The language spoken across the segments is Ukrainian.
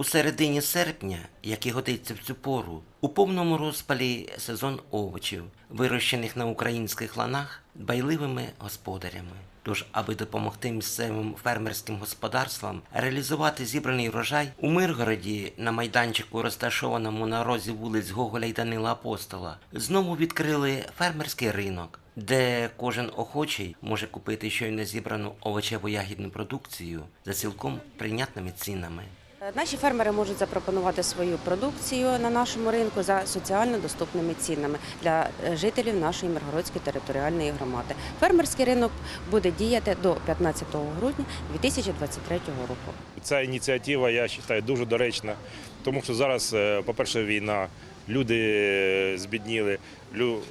У середині серпня, як і годиться в цю пору, у повному розпалі сезон овочів, вирощених на українських ланах дбайливими господарями. Тож, аби допомогти місцевим фермерським господарствам реалізувати зібраний врожай, у Миргороді на майданчику, розташованому на розі вулиць Гоголя й Данила Апостола, знову відкрили фермерський ринок, де кожен охочий може купити щойно зібрану овочево-ягідну продукцію за цілком прийнятними цінами. Наші фермери можуть запропонувати свою продукцію на нашому ринку за соціально доступними цінами для е, жителів нашої Миргородської територіальної громади. Фермерський ринок буде діяти до 15 грудня 2023 року. Ця ініціатива, я вважаю, дуже доречна, тому що зараз, е, по-перше, війна, люди збідніли,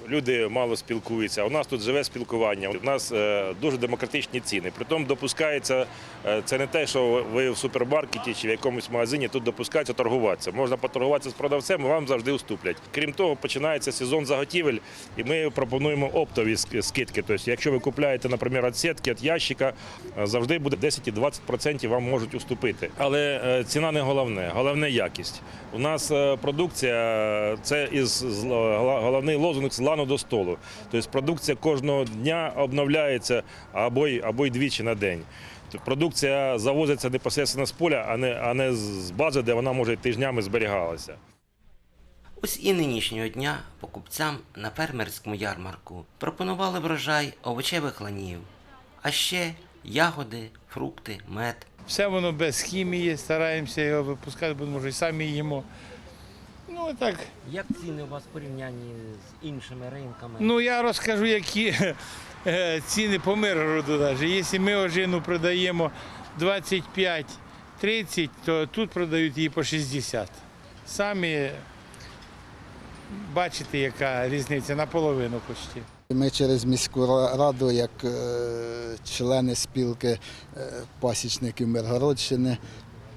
люди мало спілкуються. У нас тут живе спілкування. У нас е, дуже демократичні ціни. Притом допускається е, це не те, що ви в супермаркеті чи в якомусь магазині тут допускається торгуватися. Можна поторгуватися з продавцем, вам завжди уступлять. Крім того, починається сезон заготівель, і ми пропонуємо оптові скидки. Тобто, якщо ви купляєте, наприклад, від сітки, від ящика, е, завжди буде 10 і 20% вам можуть уступити. Але ціна не головне, головне якість. У нас продукція це із з- головний лозунг з лану до столу. Тобто продукція кожного дня обновляється або й або й двічі на день. Продукція завозиться непосередньо з поля, а не, а не з бази, де вона може тижнями зберігалася. Ось і нинішнього дня покупцям на фермерському ярмарку пропонували врожай овочевих ланів, а ще ягоди, фрукти, мед. Все воно без хімії, стараємося його випускати, бо може і самі їмо. Ну так, Як ціни у вас в порівнянні з іншими ринками? ну я розкажу, які е, ціни по Миргороду навіть. Якщо ми ожину продаємо 25-30, то тут продають її по 60. Самі бачите, яка різниця наполовину почти. Ми через міську раду, як е, члени спілки е, пасічників Миргородщини,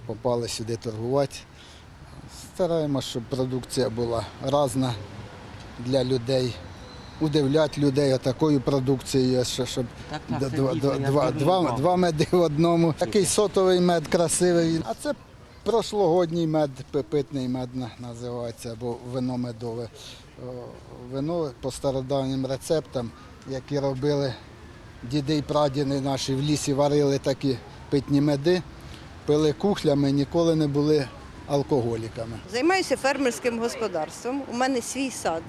попали сюди торгувати. Стараємося, щоб продукція була різна для людей. Удивляти людей такою продукцією, що щоб Так, так, це два, дійсно, два, два, два меди в одному. Такий сотовий мед красивий. А це прошлогодній мед, пипитний мед називається, або вино медове. Вино по стародавнім рецептам, які робили діди й прадіди наші в лісі варили такі питні меди, пили кухлями, ніколи не були алкоголіками. Займаюся фермерським господарством. У мене свій сад.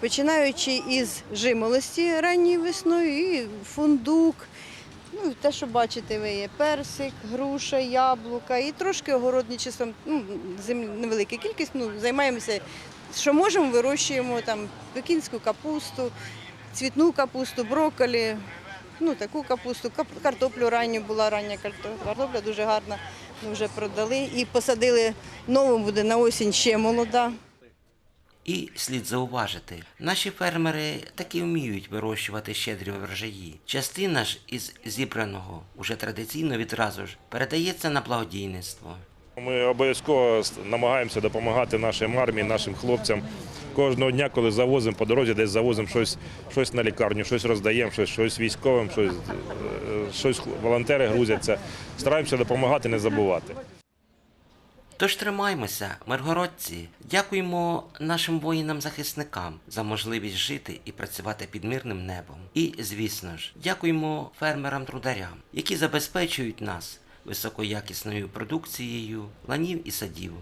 Починаючи із жимолості ранньою весною, і фундук. Ну, те, що бачите ви, є персик, груша, яблука і трошки огородничеством, ну, землі невелика кількість, ну, займаємося, що можемо, вирощуємо там пекінську капусту, цвітну капусту, брокколі, ну, таку капусту, кап- картоплю ранню була рання карто- картопля, дуже гарна. Вже продали і посадили нову буде на осінь ще молода. І слід зауважити, наші фермери таки вміють вирощувати щедрі врожаї. Частина ж із зібраного уже традиційно відразу ж передається на благодійництво. Ми обов'язково намагаємося допомагати нашим армії, нашим хлопцям. Кожного дня, коли завозимо по дорозі, десь завозимо щось, щось на лікарню, щось роздаємо, щось, щось військовим, щось, е, щось волонтери грузяться. Стараємося допомагати, не забувати. Тож тримаймося, миргородці, дякуємо нашим воїнам-захисникам за можливість жити і працювати під мирним небом. І, звісно ж, дякуємо фермерам-трударям, які забезпечують нас високоякісною продукцією ланів і садів.